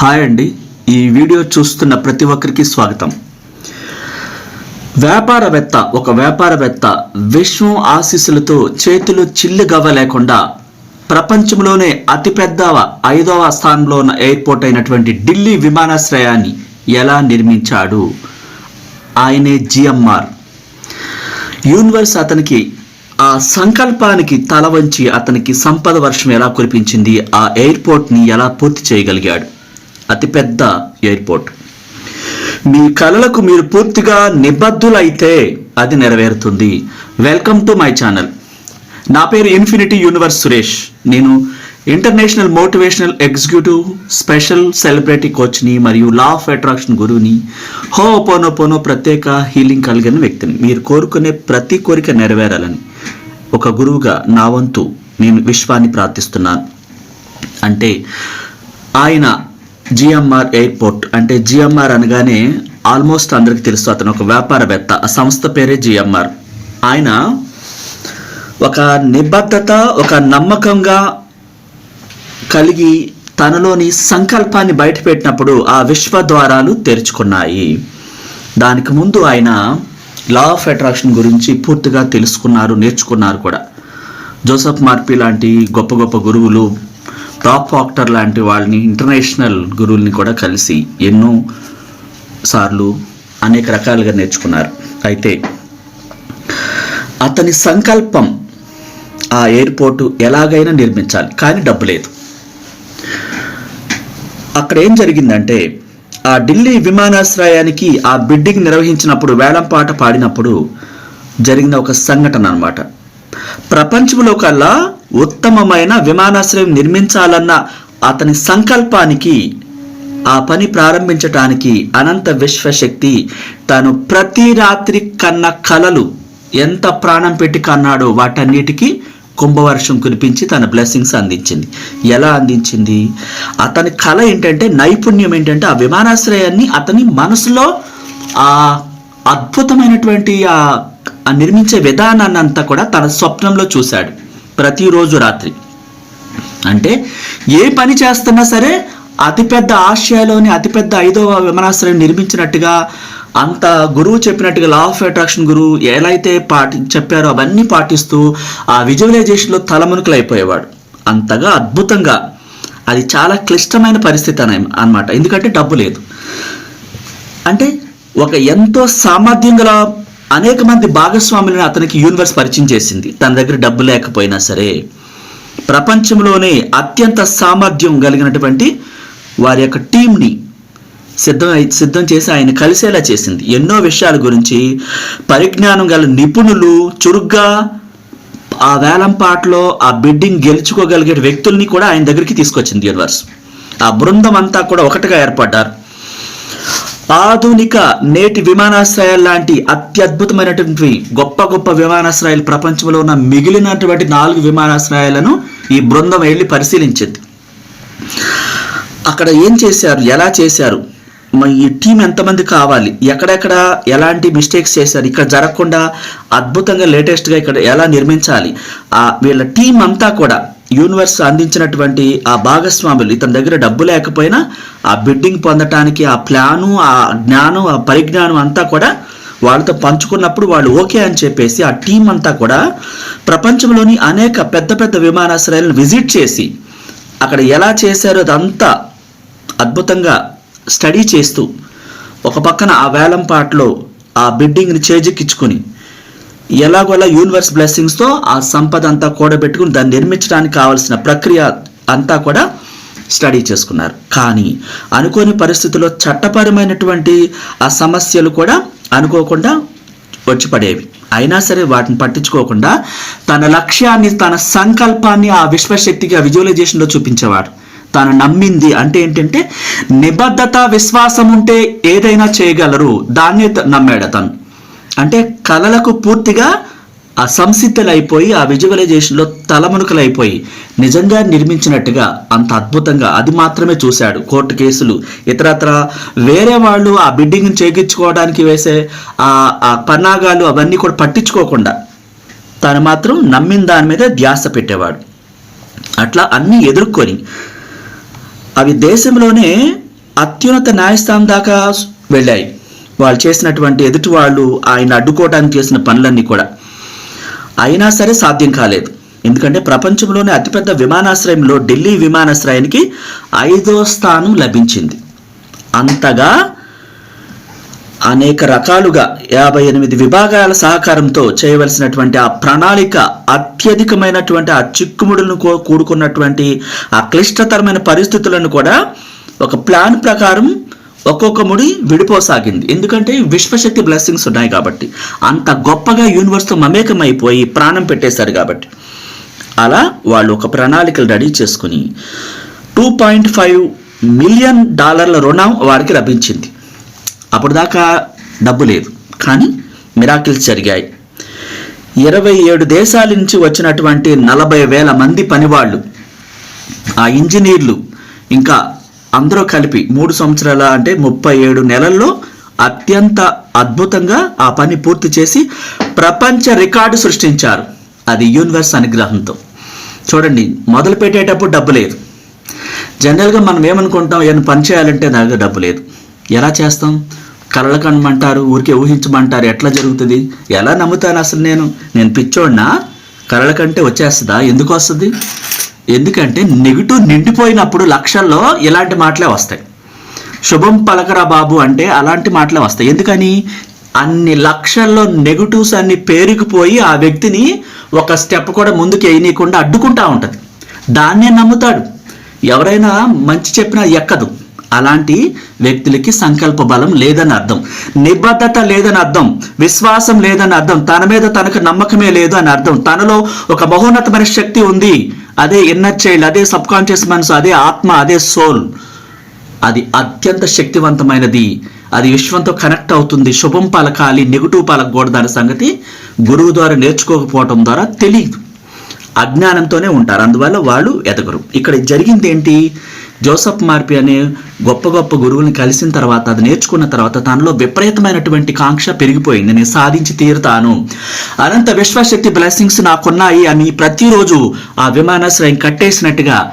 Hi అండి. ఈ video చూస్తున్న ప్రతి ఒక్కరికి స్వాగతం. వ్యాపారవేత్త ఒక వ్యాపారవేత్త విశ్వం ఆశీస్సులతో చేతులు చిల్లుగవ్వ లేకుండా ప్రపంచంలోనే అతిపెద్ద ఐదవ స్థానంలో ఉన్న ఎయిర్పోర్ట్ అయినటువంటి ఢిల్లీ విమానాశ్రయాన్ని ఎలా నిర్మించాడు? ఆయనే జిఎంఆర్. యూనివర్స్ అతనికి ఆ సంకల్పానికి తల వంచి అతనికి సంపద వర్షం ఎలా కురిపించింది? ఆ ఎయిర్పోర్ట్ని ఎలా పూర్తి చేయగలిగాడు? అతిపెద్ద ఎయిర్పోర్ట్. మీ కళలకు మీరు పూర్తిగా నిబద్ధులైతే అది నెరవేరుతుంది. వెల్కమ్ టు మై ఛానల్ నా పేరు ఇన్ఫినిటీ యూనివర్స్ సురేష్. నేను international motivational executive special celebrity కోచ్ని మరియు లా ఆఫ్ అట్రాక్షన్ గురువుని హో పోనో పోనో ప్రత్యేక హీలింగ్ కలిగిన వ్యక్తిని. మీరు కోరుకునే ప్రతి కోరిక నెరవేరాలని ఒక గురువుగా నా వంతు నేను విశ్వాన్ని ప్రార్థిస్తున్నాను. అంటే ఆయన జిఎంఆర్ ఎయిర్పోర్ట్ అంటే జిఎంఆర్ అనగానే ఆల్మోస్ట్ అందరికి తెలుసు అతను ఒక వ్యాపారవేత్త. ఆ సంస్థ పేరే జిఎంఆర్. ఆయన ఒక నిబద్ధత ఒక నమ్మకంగా కలిగి తనలోని సంకల్పాన్ని బయటపెట్టినప్పుడు ఆ విశ్వ ద్వారాలు తెరుచుకున్నాయి. దానికి ముందు ఆయన లా ఆఫ్ అట్రాక్షన్ గురించి పూర్తిగా తెలుసుకున్నారు నేర్చుకున్నారు కూడా. జోసఫ్ మార్పి లాంటి గొప్ప గొప్ప గురువులు టాప్ ఫాక్టర్ లాంటి వాళ్ళని ఇంటర్నేషనల్ గురువుల్ని కూడా కలిసి ఎన్నో సార్లు అనేక రకాలుగా నేర్చుకున్నారు. అయితే అతని సంకల్పం ఆ ఎయిర్పోర్టు ఎలాగైనా నిర్మించాలి కానీ డబ్బు లేదు. అక్కడ ఏం జరిగిందంటే ఆ ఢిల్లీ విమానాశ్రయానికి ఆ బిడ్డింగ్ నిర్వహించినప్పుడు వేలంపాట పాడినప్పుడు జరిగిన ఒక సంఘటన అన్నమాట. ప్రపంచంలో కల్లా ఉత్తమమైన విమానాశ్రయం నిర్మించాలన్న అతని సంకల్పానికి ఆ పని ప్రారంభించటానికి అనంత విశ్వశక్తి తాను ప్రతి రాత్రి కన్న కలలు ఎంత ప్రాణం పెట్టి కన్నాడో వాటన్నిటికీ కుంభవర్షం కురిపించి తన బ్లెస్సింగ్స్ అందించింది. ఎలా అందించింది? అతని కళ ఏంటంటే నైపుణ్యం ఏంటంటే ఆ విమానాశ్రయాన్ని అతని మనసులో ఆ అద్భుతమైనటువంటి ఆ ఆ నిర్మించే విధానాన్ని అంతా కూడా తన స్వప్నంలో చూశాడు. ప్రతిరోజు రాత్రి. అంటే ఏ పని చేస్తున్నా సరే అతిపెద్ద ఆసియాలోని అతిపెద్ద ఐదవ విమానాశ్రయం నిర్మించినట్టుగా అంత గురువు చెప్పినట్టుగా లా ఆఫ్ అట్రాక్షన్ గురువు ఎలా అయితే పాటి చెప్పారో అవన్నీ పాటిస్తూ ఆ విజువలైజేషన్లో తలమునుకలు అయిపోయేవాడు అంతగా అద్భుతంగా. అది చాలా క్లిష్టమైన పరిస్థితి అని అనమాట ఎందుకంటే డబ్బు లేదు. అంటే ఒక ఎంతో సామర్థ్యం గల అనేక మంది భాగస్వాములను అతనికి యూనివర్స్ పరిచయం చేసింది. తన దగ్గర డబ్బు లేకపోయినా సరే. ప్రపంచంలోనే అత్యంత సామర్థ్యం కలిగినటువంటి వారి యొక్క టీంని సిద్ధం సిద్ధం చేసి ఆయన కలిసేలా చేసింది. ఎన్నో విషయాల గురించి పరిజ్ఞానం గల నిపుణులు చురుగ్గా ఆ వేలంపాటలో ఆ బిడ్డింగ్ గెలుచుకోగలిగే వ్యక్తుల్ని కూడా ఆయన దగ్గరికి తీసుకొచ్చింది యూనివర్స్ ఆ బృందం అంతా కూడా ఒకటిగా ఏర్పడ్డారు. ఆధునిక నేటి విమానాశ్రయాలు లాంటి అత్యద్భుతమైనటువంటి గొప్ప గొప్ప విమానాశ్రయాలు ప్రపంచంలో ఉన్న మిగిలినటువంటి నాలుగు విమానాశ్రయాలను ఈ బృందం వెళ్ళి పరిశీలించింది. అక్కడ ఏం చేశారు? ఎలా చేశారు? ఈ టీం ఎంతమంది కావాలి? ఎక్కడెక్కడ ఎలాంటి మిస్టేక్స్ చేశారు? ఇక్కడ జరగకుండా అద్భుతంగా లేటెస్ట్గా ఇక్కడ ఎలా నిర్మించాలి? వీళ్ళ టీం అంతా కూడా యూనివర్స్ అందించినటువంటి ఆ భాగస్వాములు ఇతని దగ్గర డబ్బు లేకపోయినా ఆ బిడ్డింగ్ పొందటానికి ఆ ప్లాను ఆ జ్ఞానం ఆ పరిజ్ఞానం అంతా కూడా వాళ్ళతో పంచుకున్నప్పుడు వాళ్ళు ఓకే అని చెప్పేసి ఆ టీం అంతా కూడా ప్రపంచంలోని అనేక పెద్ద పెద్ద విమానాశ్రయాలను విజిట్ చేసి అక్కడ ఎలా చేశారో అదంతా అద్భుతంగా స్టడీ చేస్తూ ఒక పక్కన ఆ వేలంపాట్లో ఆ బిడ్డింగ్ని చేజిక్కించుకొని ఎలాగోలా యూనివర్స్ బ్లెస్సింగ్స్తో ఆ సంపద అంతా కూడబెట్టుకుని దాన్ని నిర్మించడానికి కావాల్సిన ప్రక్రియ అంతా కూడా స్టడీ చేసుకున్నారు. కానీ అనుకోని పరిస్థితుల్లో చట్టపరమైనటువంటి ఆ సమస్యలు కూడా అనుకోకుండా వచ్చి పడేవి అయినా సరే వాటిని పట్టించుకోకుండా తన లక్ష్యాన్ని తన సంకల్పాన్ని ఆ విశ్వశక్తికి ఆ విజువలైజేషన్లో చూపించేవాడు తాను నమ్మింది అంటే ఏంటంటే నిబద్ధత విశ్వాసం ఉంటే ఏదైనా చేయగలరు. దాన్నే త- నమ్మాడు అతను. అంటే కళలకు పూర్తిగా ఆ ఆ విజువలైజేషన్లో తలమునుకలైపోయి నిజంగా నిర్మించినట్టుగా అంత అద్భుతంగా అది మాత్రమే చూశాడు కోర్టు కేసులు. ఇతరత్ర వేరే వాళ్ళు ఆ బిడ్డింగ్ని చేయించుకోవడానికి వేసే ఆ ఆ పన్నాగాలు అవన్నీ కూడా పట్టించుకోకుండా తను మాత్రం నమ్మిన దాని మీద ధ్యాస పెట్టేవాడు. అట్లా అన్నీ ఎదుర్కొని అవి దేశంలోనే అత్యున్నత న్యాయస్థానం దాకా వెళ్ళాయి. వాళ్ళు చేసినటువంటి ఎదుటి వాళ్ళు ఆయన అడ్డుకోవడానికి చేసిన పనులన్నీ కూడా. అయినా సరే సాధ్యం కాలేదు. ఎందుకంటే ప్రపంచంలోనే అతిపెద్ద విమానాశ్రయంలో ఢిల్లీ విమానాశ్రయానికి ఐదో స్థానం లభించింది. అంతగా అనేక రకాలుగా యాభై ఎనిమిది విభాగాల సహకారంతో చేయవలసినటువంటి ఆ ప్రణాళిక అత్యధికమైనటువంటి ఆ చిక్కుముడులను కూడుకున్నటువంటి ఆ క్లిష్టతరమైన పరిస్థితులను కూడా ఒక ప్లాన్ ప్రకారం ఒక్కొక్క ముడి విడిపోసాగింది. ఎందుకంటే విశ్వశక్తి బ్లెస్సింగ్స్ ఉన్నాయి కాబట్టి. అంత గొప్పగా యూనివర్స్తో మమేకమైపోయి ప్రాణం పెట్టేశారు కాబట్టి. అలా వాళ్ళు ఒక ప్రణాళికలు రెడీ చేసుకుని టూ పాయింట్ ఫైవ్ మిలియన్ డాలర్ల రుణం వారికి లభించింది. అప్పుడు దాకా డబ్బు లేదు. కానీ మిరాకిల్స్ జరిగాయి. ఇరవై ఏడు దేశాల నుంచి వచ్చినటువంటి నలభై వేల మంది పనివాళ్ళు ఆ ఇంజనీర్లు ఇంకా అందరూ కలిపి మూడు సంవత్సరాల అంటే ముప్పై ఏడు నెలల్లో అత్యంత అద్భుతంగా ఆ పని పూర్తి చేసి ప్రపంచ రికార్డు సృష్టించారు. అది యూనివర్స్ అనుగ్రహంతో. చూడండి మొదలు పెట్టేటప్పుడు డబ్బు లేదు. జనరల్గా మనం ఏమనుకుంటాం ఏమైనా పని చేయాలంటే దానికి డబ్బు లేదు. ఎలా చేస్తాం? కళ్ళ కనమంటారు ఊరికే ఊహించమంటారు ఎట్లా జరుగుతుంది? ఎలా నమ్ముతాను అసలు నేను? నేను పిచ్చోడినా? కళ్ళ కంటే వచ్చేస్తుందా? ఎందుకు వస్తుంది? ఎందుకంటే నెగిటివ్ నిండిపోయినప్పుడు లక్షల్లో ఇలాంటి మాటలే వస్తాయి. శుభం పలకరా బాబు అంటే అలాంటి మాటలే వస్తాయి. ఎందుకని? అన్ని లక్షల్లో నెగిటివ్స్ అన్ని పేరుకుపోయి ఆ వ్యక్తిని ఒక స్టెప్ కూడా ముందుకు వేయనీయకుండా అడ్డుకుంటా ఉంటుంది. దాన్నే నమ్ముతాడు. ఎవరైనా మంచి చెప్పినా ఎక్కదు. అలాంటి వ్యక్తులకి సంకల్ప బలం లేదని అర్థం. నిబద్ధత లేదని అర్థం. విశ్వాసం లేదని అర్థం. తన మీద తనకు నమ్మకమే లేదు అని అర్థం. తనలో ఒక మహోన్నతమైన శక్తి ఉంది. అదే ఇన్నర్ చైల్డ్ అదే సబ్ కాన్షియస్ మనసు అదే ఆత్మ అదే సోల్ అది అత్యంత శక్తివంతమైనది. అది విశ్వంతో కనెక్ట్ అవుతుంది. శుభం పలకాలి నెగిటివ్ పలకూడదు అనే సంగతి గురువు ద్వారా నేర్చుకోకపోవటం ద్వారా తెలియదు. అజ్ఞానంతోనే ఉంటారు. అందువల్ల వాళ్ళు ఎదగరు. ఇక్కడ జరిగింది ఏంటి? జోసఫ్ మార్పి అనే గొప్ప గొప్ప గురువుని కలిసిన తర్వాత అది నేర్చుకున్న తర్వాత తనలో విపరీతమైనటువంటి కాంక్ష పెరిగిపోయింది. నేను సాధించి తీరుతాను. అనంత విశ్వశక్తి బ్లెస్సింగ్స్ నాకున్నాయి అని ప్రతిరోజు ఆ విమానాశ్రయం కట్టేసినట్టుగా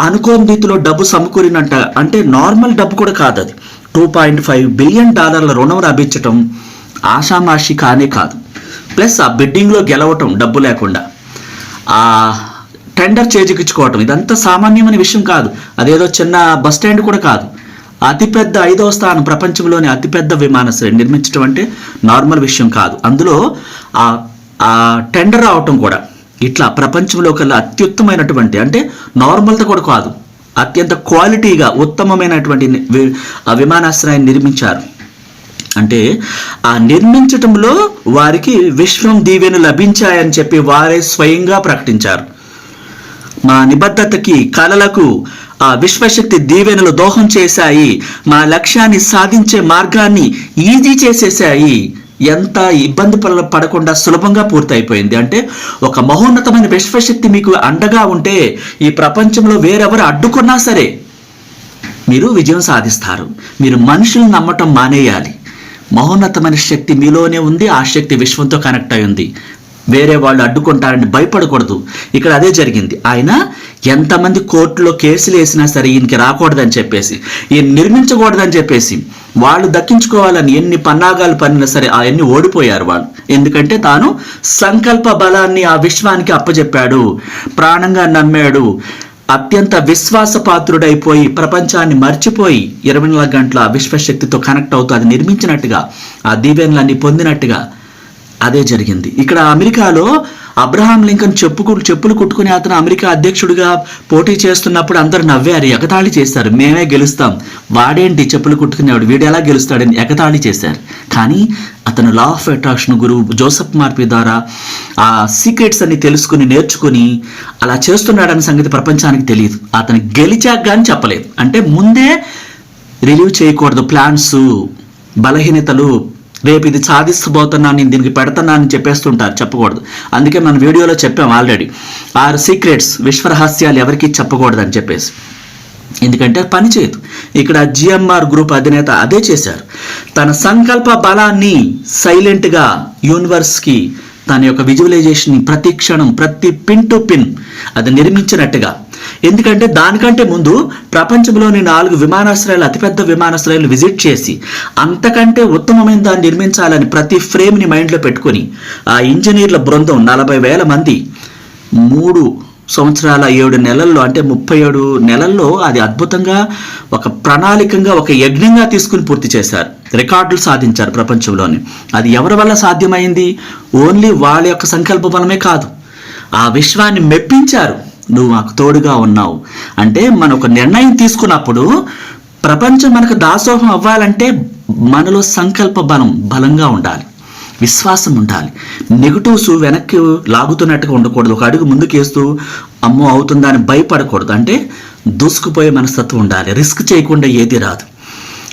అనుకోని రీతిలో డబ్బు సమకూరినంట. అంటే నార్మల్ డబ్బు కూడా కాదు అది. టూ పాయింట్ ఫైవ్ బిలియన్ డాలర్ల రుణం లభించటం ఆషామాషి కానే కాదు. ప్లస్ ఆ బిడ్డింగ్లో గెలవటం డబ్బు లేకుండా. ఆ టెండర్ చేజిక్కించుకోవటం. ఇదంతా సామాన్యమైన విషయం కాదు. అదేదో చిన్న బస్ స్టాండ్ కూడా కాదు. అతిపెద్ద ఐదవ స్థానం ప్రపంచంలోని అతిపెద్ద విమానాశ్రయం నిర్మించడం అంటే నార్మల్ విషయం కాదు. అందులో ఆ టెండర్ రావటం కూడా ఇట్లా ప్రపంచంలో కల్లా అత్యుత్తమైనటువంటి అంటే నార్మల్తో కూడా కాదు. అత్యంత క్వాలిటీగా ఉత్తమమైనటువంటి ఆ విమానాశ్రయాన్ని నిర్మించారు. అంటే ఆ నిర్మించటంలో వారికి విశ్వం దీవెను లభించాయని చెప్పి వారే స్వయంగా ప్రకటించారు. మా నిబద్ధతకి కలలకు ఆ విశ్వశక్తి దీవెనలు దోహం చేశాయి. మా లక్ష్యాన్ని సాధించే మార్గాన్ని ఈజీ చేసేసాయి ఎంత ఇబ్బంది పడ- పడకుండా సులభంగా పూర్తయిపోయింది. అంటే ఒక మహోన్నతమైన విశ్వశక్తి మీకు అండగా ఉంటే ఈ ప్రపంచంలో వేరెవరు అడ్డుకున్నా సరే మీరు విజయం సాధిస్తారు. మీరు మనుషులను నమ్మటం మానేయాలి. మహోన్నతమైన శక్తి మీలోనే ఉంది. ఆ శక్తి విశ్వంతో కనెక్ట్ అయి ఉంది. వేరే వాళ్ళు అడ్డుకుంటారని భయపడకూడదు. ఇక్కడ అదే జరిగింది. ఆయన ఎంతమంది కోర్టులో కేసులు వేసినా సరే ఈయనకి రాకూడదని చెప్పేసి ఈయన నిర్మించకూడదని చెప్పేసి వాళ్ళు దక్కించుకోవాలని ఎన్ని పన్నాగాలు పనినా సరే అవన్నీ ఓడిపోయారు వాళ్ళు. ఎందుకంటే తాను సంకల్ప బలాన్ని ఆ విశ్వానికి అప్పచెప్పాడు ప్రాణంగా నమ్మాడు. అత్యంత విశ్వాసపాత్రుడైపోయి ప్రపంచాన్ని మర్చిపోయి ఇరవై నాలుగు గంటల విశ్వశక్తితో కనెక్ట్ అవుతూ అది నిర్మించినట్టుగా ఆ దీవెనలన్నీ పొందినట్టుగా అదే జరిగింది. ఇక్కడ అమెరికాలో అబ్రహాం లింకన్ చెప్పుకు చెప్పులు కుట్టుకుని అతను అమెరికా అధ్యక్షుడిగా పోటీ చేస్తున్నప్పుడు అందరు నవ్వారు. ఎగతాళి చేశారు. మేమే గెలుస్తాం. వాడేంటి చెప్పులు కుట్టుకునేవాడు వీడు ఎలా గెలుస్తాడని ఎగతాళి చేశారు. కానీ అతను లా ఆఫ్ అట్రాక్షన్ గురువు జోసఫ్ మార్పి ద్వారా ఆ సీక్రెట్స్ అన్ని తెలుసుకుని నేర్చుకుని అలా చేస్తున్నాడన్న సంగతి ప్రపంచానికి తెలియదు. అతను గెలిచాక కానీ చెప్పలేదు. అంటే ముందే రిలీవ్ చేయకూడదు. ప్లాన్స్ బలహీనతలు రేపు ఇది సాధిస్తబోతున్నాను నేను దీనికి పెడతాను అని చెప్పేస్తుంటారు చెప్పకూడదు. అందుకే మన వీడియోలో చెప్పాం ఆల్రెడీ ఆరు సీక్రెట్స్ విశ్వరహస్యాలు ఎవరికి చెప్పకూడదు అని చెప్పేసి. ఎందుకంటే పని చేయదు ఇక్కడ జిఎంఆర్ గ్రూప్ అధినేత అదే చేశారు. తన సంకల్ప బలాన్ని సైలెంట్గా యూనివర్స్కి తన యొక్క విజువలైజేషన్ ప్రతి క్షణం ప్రతి పిన్ టు పిన్ అది నిర్మించినట్టుగా ఎందుకంటే దానికంటే ముందు ప్రపంచంలోని నాలుగు విమానాశ్రయాలు అతిపెద్ద విమానాశ్రయాలు విజిట్ చేసి అంతకంటే ఉత్తమమైన దాన్ని నిర్మించాలని ప్రతి ఫ్రేమ్ని మైండ్లో పెట్టుకొని ఆ ఇంజనీర్ల బృందం నలభై వేల మంది మూడు సంవత్సరాల ఏడు నెలల్లో అంటే ముప్పై ఏడు నెలల్లో అది అద్భుతంగా ఒక ప్రణాళికంగా ఒక యజ్ఞంగా తీసుకుని పూర్తి చేశారు. రికార్డులు సాధించారు ప్రపంచంలోని. అది ఎవరి వల్ల సాధ్యమైంది? ఓన్లీ వాళ్ళ యొక్క సంకల్ప బలమే కాదు. ఆ విశ్వాన్ని మెప్పించారు. నువ్వు మాకు తోడుగా ఉన్నావు. అంటే మన ఒక నిర్ణయం తీసుకున్నప్పుడు ప్రపంచం మనకు దాసోహం అవ్వాలంటే మనలో సంకల్ప బలం బలంగా ఉండాలి. విశ్వాసం ఉండాలి. నెగిటివ్స్ వెనక్కి లాగుతున్నట్టుగా ఉండకూడదు. ఒక అడుగు ముందుకేస్తూ అమ్మో అవుతుందా అని భయపడకూడదు. అంటే దూసుకుపోయే మనస్తత్వం ఉండాలి. రిస్క్ చేయకుండా ఏది రాదు.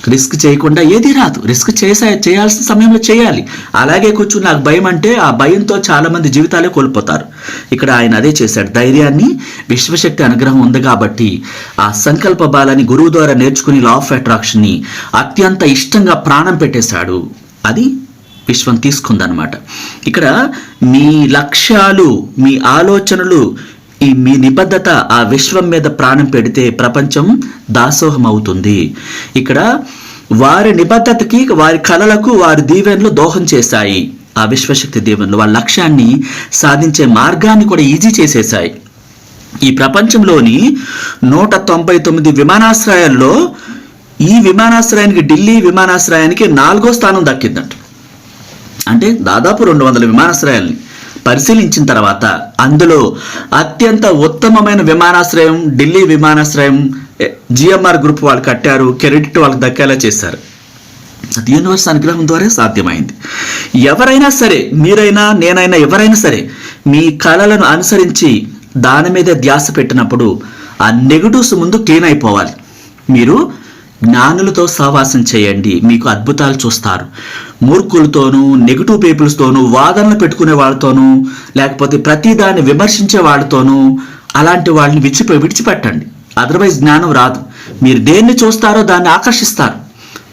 రిస్క్ చేయకుండా ఏది రాదు. రిస్క్ చేసే చేయాల్సిన సమయంలో చేయాలి. అలాగే కూర్చుని నాకు భయం అంటే ఆ భయంతో చాలామంది జీవితాలే కోల్పోతారు. ఇక్కడ ఆయన అదే చేశాడు. ధైర్యాన్ని విశ్వశక్తి అనుగ్రహం ఉంది కాబట్టి ఆ సంకల్ప బాలని గురువు ద్వారా నేర్చుకుని లా ఆఫ్ అట్రాక్షన్ని అత్యంత ఇష్టంగా ప్రాణం పెట్టేశాడు. అది విశ్వం తీసుకుందనమాట ఇక్కడ మీ లక్ష్యాలు మీ ఆలోచనలు ఈ మీ నిబద్ధత ఆ విశ్వం మీద ప్రాణం పెడితే ప్రపంచం దాసోహం అవుతుంది ఇక్కడ వారి నిబద్ధతకి వారి కళలకు వారి దీవెనలు దోహం చేశాయి. ఆ విశ్వశక్తి దీవెనలు వాళ్ళ లక్ష్యాన్ని సాధించే మార్గాన్ని కూడా ఈజీ చేసేశాయి. ఈ ప్రపంచంలోని నూట తొంభై తొమ్మిది విమానాశ్రయాల్లో ఈ విమానాశ్రయానికి ఢిల్లీ విమానాశ్రయానికి నాలుగో స్థానం దక్కిందంట. అంటే దాదాపు రెండు వందల విమానాశ్రయాల్ని పరిశీలించిన తర్వాత అందులో అత్యంత ఉత్తమమైన విమానాశ్రయం ఢిల్లీ విమానాశ్రయం జిఎంఆర్ గ్రూప్ వాళ్ళు కట్టారు క్రెడిట్ వాళ్ళకి దక్కేలా చేశారు. అది యూనివర్స్ అనుగ్రహం ద్వారా సాధ్యమైంది. ఎవరైనా సరే మీరైనా నేనైనా ఎవరైనా సరే మీ కళలను అనుసరించి దాని మీద ధ్యాస పెట్టినప్పుడు ఆ నెగటివ్స్ ముందు క్లీన్ అయిపోవాలి. మీరు జ్ఞానులతో సహవాసం చేయండి. మీకు అద్భుతాలు చూస్తారు. మూర్ఖులతోనూ నెగిటివ్ పీపుల్స్తోనూ వాదనలు పెట్టుకునే వాళ్ళతోనూ లేకపోతే ప్రతిదాన్ని విమర్శించే వాళ్ళతోనూ అలాంటి వాళ్ళని విడిచిపె విడిచిపెట్టండి. అదర్వైజ్ జ్ఞానం రాదు. మీరు దేన్ని చూస్తారో దాన్ని ఆకర్షిస్తారు.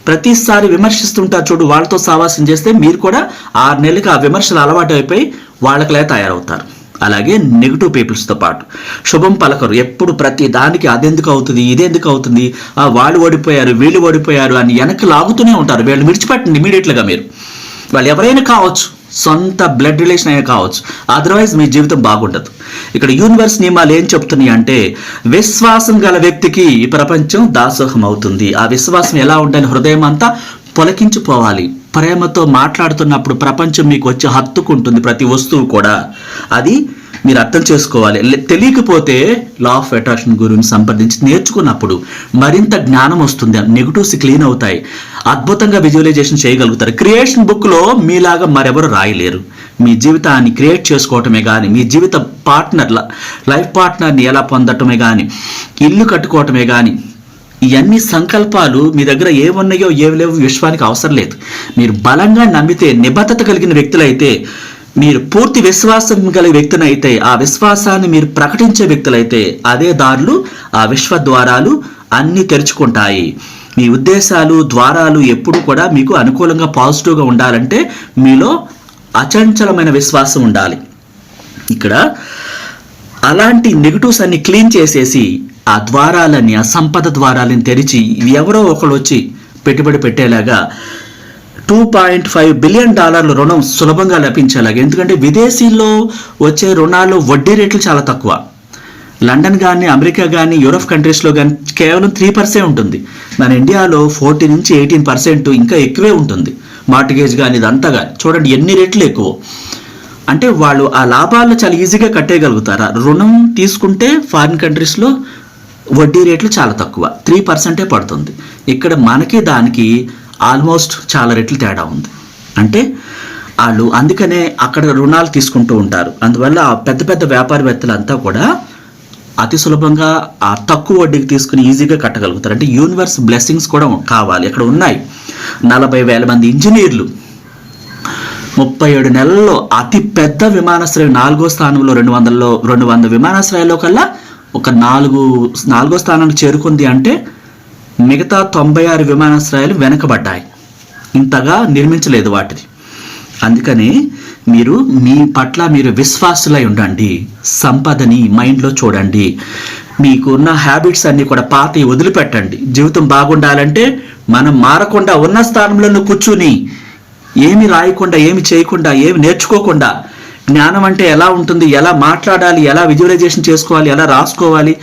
ప్రతిసారి విమర్శిస్తుంటారు చూడు వాళ్ళతో సావాసం చేస్తే మీరు కూడా ఆరు నెలలకి ఆ విమర్శలు అలవాటు అయిపోయి వాళ్ళకలే తయారవుతారు. అలాగే నెగిటివ్ పీపుల్స్తో పాటు. శుభం పలకరు ఎప్పుడు ప్రతి దానికి అదెందుకు అవుతుంది ఇదెందుకు అవుతుంది ఆ వాళ్ళు ఓడిపోయారు వీళ్ళు ఓడిపోయారు అని వెనక్కి లాగుతూనే ఉంటారు. వీళ్ళు విడిచిపెట్టండి ఇమీడియట్గా మీరు. వాళ్ళు ఎవరైనా కావచ్చు సొంత బ్లడ్ రిలేషన్ అయినా కావచ్చు అదర్వైజ్ మీ జీవితం బాగుండదు. ఇక్కడ యూనివర్స్ నియమాలు ఏం చెప్తున్నాయి అంటే విశ్వాసం గల వ్యక్తికి ఈ ప్రపంచం దాసోహం అవుతుంది ఆ విశ్వాసం ఎలా ఉండాలి? హృదయం అంతా పొలకించిపోవాలి. ప్రేమతో మాట్లాడుతున్నప్పుడు ప్రపంచం మీకు వచ్చి హత్తుకుంటుంది ప్రతి వస్తువు కూడా. అది మీరు అర్థం చేసుకోవాలి. తెలియకపోతే లా ఆఫ్ అట్రాక్షన్ గురించి సంప్రదించి నేర్చుకున్నప్పుడు మరింత జ్ఞానం వస్తుంది. నెగిటివ్స్ క్లీన్ అవుతాయి. అద్భుతంగా విజువలైజేషన్ చేయగలుగుతారు. క్రియేషన్ బుక్లో మీలాగా మరెవరు రాయలేరు. మీ జీవితాన్ని క్రియేట్ చేసుకోవటమే కానీ మీ జీవిత పార్ట్నర్ లైఫ్ పార్ట్నర్ని ఎలా పొందటమే కానీ ఇల్లు కట్టుకోవటమే కానీ ఇవన్నీ సంకల్పాలు మీ దగ్గర ఏమున్నాయో ఏవి లేవు విశ్వానికి అవసరం లేదు. మీరు బలంగా నమ్మితే నిబద్ధత కలిగిన వ్యక్తులైతే మీరు పూర్తి విశ్వాసం గల వ్యక్తులైతే ఆ విశ్వాసాన్ని మీరు ప్రకటించే వ్యక్తులైతే అదే దారులు ఆ విశ్వ ద్వారాలు అన్నీ తెరుచుకుంటాయి. మీ ఉద్దేశాలు ద్వారాలు ఎప్పుడు కూడా మీకు అనుకూలంగా పాజిటివ్గా ఉండాలంటే మీలో అచంచలమైన విశ్వాసం ఉండాలి. ఇక్కడ అలాంటి నెగిటివ్స్ అన్ని క్లీన్ చేసేసి ఆ ద్వారాలని ఆ సంపద ద్వారాలని తెరిచి ఎవరో ఒకరు వచ్చి పెట్టుబడి పెట్టేలాగా టూ పాయింట్ ఫైవ్ బిలియన్ డాలర్ల రుణం సులభంగా లభించేలాగా. ఎందుకంటే విదేశీల్లో వచ్చే రుణాలు వడ్డీ రేట్లు చాలా తక్కువ. లండన్ కానీ అమెరికా కానీ యూరప్ కంట్రీస్లో కానీ కేవలం త్రీ పర్సెంట్ ఉంటుంది. మన ఇండియాలో ఫోర్టీ నుంచి ఎయిటీన్ పర్సెంట్ ఇంకా ఎక్కువే ఉంటుంది. మార్టిగేజ్ కానీ ఇదంతా కానీ చూడండి ఎన్ని రేట్లు ఎక్కువ. అంటే వాళ్ళు ఆ లాభాలు చాలా ఈజీగా కట్టేయగలుగుతారు. రుణం తీసుకుంటే ఫారిన్ కంట్రీస్లో వడ్డీ రేట్లు చాలా తక్కువ. త్రీ పర్సెంటే పడుతుంది. ఇక్కడ మనకి దానికి ఆల్మోస్ట్ చాలా రెట్లు తేడా ఉంది. అంటే వాళ్ళు అందుకనే అక్కడ రుణాలు తీసుకుంటూ ఉంటారు. అందువల్ల ఆ పెద్ద పెద్ద వ్యాపారవేత్తలంతా కూడా అతి సులభంగా ఆ తక్కువ వడ్డీకి తీసుకుని ఈజీగా కట్టగలుగుతారు. అంటే యూనివర్స్ బ్లెస్సింగ్స్ కూడా కావాలి. ఇక్కడ ఉన్నాయి? నలభై వేల మంది ఇంజనీర్లు. ముప్పై ఏడు నెలల్లో అతి పెద్ద విమానాశ్రయం నాలుగో స్థానంలో రెండు వందల్లో రెండు వందల విమానాశ్రయాల్లో కల్లా ఒక నాలుగు నాలుగో స్థానానికి చేరుకుంది అంటే మిగతా తొంభై ఆరు విమానాశ్రయాలు వెనకబడ్డాయి. ఇంతగా నిర్మించలేదు వాటిని అందుకని మీరు మీ పట్ల మీరు విశ్వాసులై ఉండండి. సంపదని మైండ్లో చూడండి. మీకున్న హ్యాబిట్స్ అన్నీ కూడా పాత వదిలిపెట్టండి. జీవితం బాగుండాలంటే మనం మారకుండా ఉన్న స్థానంలో కూర్చుని ఏమి రాయకుండా ఏమి చేయకుండా ఏమి నేర్చుకోకుండా జ్ఞానం అంటే ఎలా ఉంటుంది? ఎలా మాట్లాడాలి? ఎలా విజువలైజేషన్ చేసుకోవాలి? ఎలా రాసుకోవాలి?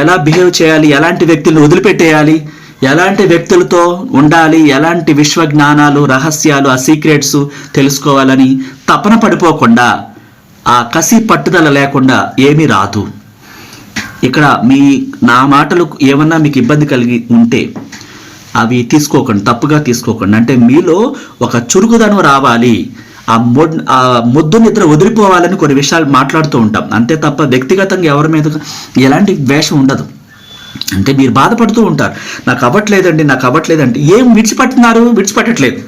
ఎలా బిహేవ్ చేయాలి? ఎలాంటి వ్యక్తులను వదిలిపెట్టేయాలి? ఎలాంటి వ్యక్తులతో ఉండాలి? ఎలాంటి విశ్వ జ్ఞానాలు రహస్యాలు ఆ సీక్రెట్స్ తెలుసుకోవాలని తపన పడిపోకుండా ఆ కసి పట్టుదల లేకుండా ఏమీ రాదు. ఇక్కడ మీ నా మాటలు ఏమన్నా మీకు ఇబ్బంది కలిగి ఉంటే అవి తీసుకోకండి తప్పుగా తీసుకోకండి. అంటే మీలో ఒక చురుకుదనం రావాలి. ఆ మొడ్ ఆ ముద్దు నిద్ర వదిలిపోవాలని కొన్ని విషయాలు మాట్లాడుతూ ఉంటాం. అంతే తప్ప వ్యక్తిగతంగా ఎవరి మీద ఎలాంటి ద్వేషం ఉండదు. అంటే మీరు బాధపడుతూ ఉంటారు. నాకు అవ్వట్లేదండి నాకు అవ్వట్లేదంటే ఏం విడిచిపెట్టున్నారు విడిచిపెట్టట్లేదు.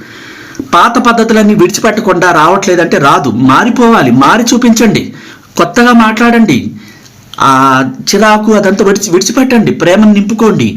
పాత పద్ధతులన్నీ విడిచిపెట్టకుండా రావట్లేదంటే రాదు. మారిపోవాలి మారి చూపించండి. కొత్తగా మాట్లాడండి. ఆ చిరాకు అదంతా విడిచి విడిచిపెట్టండి. ప్రేమను నింపుకోండి.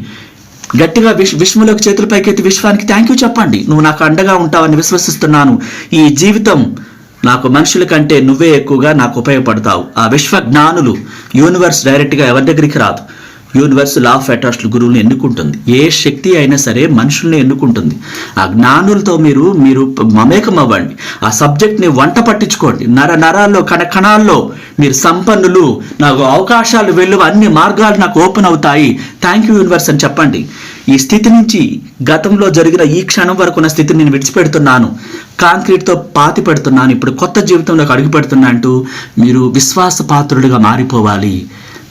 గట్టిగా విష్ విశ్వంలోకి చేతుల పైకెత్తి విశ్వానికి థ్యాంక్ యూ చెప్పండి. నువ్వు నాకు అండగా ఉంటావని విశ్వసిస్తున్నాను. ఈ జీవితం నాకు మనుషుల కంటే నువ్వే ఎక్కువగా నాకు ఉపయోగపడతావు. ఆ విశ్వ జ్ఞానులు యూనివర్స్ డైరెక్ట్గా ఎవరి దగ్గరికి రాదు. యూనివర్స్ లా ఆఫ్ అట్రాక్షన్ గురువుని ఎన్నుకుంటుంది. ఏ శక్తి అయినా సరే మనుషుల్ని ఎన్నుకుంటుంది. ఆ జ్ఞానులతో మీరు మీరు మమేకం అవ్వండి ఆ సబ్జెక్ట్ని వంట పట్టించుకోండి. నర నరాల్లో కణ కణాల్లో మీరు సంపన్నులు నాకు అవకాశాలు వెళ్ళు అన్ని మార్గాలు నాకు ఓపెన్ అవుతాయి. థ్యాంక్ యూ యూనివర్స్ అని చెప్పండి. ఈ స్థితి నుంచి గతంలో జరిగిన ఈ క్షణం వరకు ఉన్న స్థితిని నేను విడిచిపెడుతున్నాను. కాంక్రీట్తో పాతి పెడుతున్నాను. ఇప్పుడు కొత్త జీవితంలోకి అడుగు పెడుతున్నా అంటూ మీరు విశ్వాసపాత్రుడిగా మారిపోవాలి.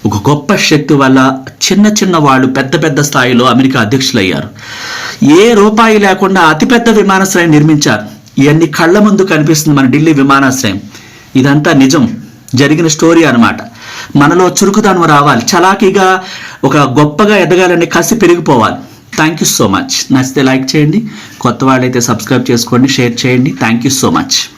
ఒక గొప్ప శక్తి వల్ల చిన్న చిన్న వాళ్ళు పెద్ద పెద్ద స్థాయిలో అమెరికా అధ్యక్షులయ్యారు. ఏ రూపాయి లేకుండా అతిపెద్ద విమానాశ్రయం నిర్మించారు. ఇవన్నీ కళ్ళ ముందు కనిపిస్తుంది మన ఢిల్లీ విమానాశ్రయం. ఇదంతా నిజం. జరిగిన స్టోరీ అన్నమాట. మనలో చురుకుదనం రావాలి. చలాకీగా ఒక గొప్పగా ఎదగాలని కసి పెరిగిపోవాలి. థ్యాంక్ యూ సో మచ్ నచ్చితే లైక్ చేయండి. కొత్త వాళ్ళైతే సబ్స్క్రైబ్ చేసుకోండి షేర్ చేయండి. Thank you so much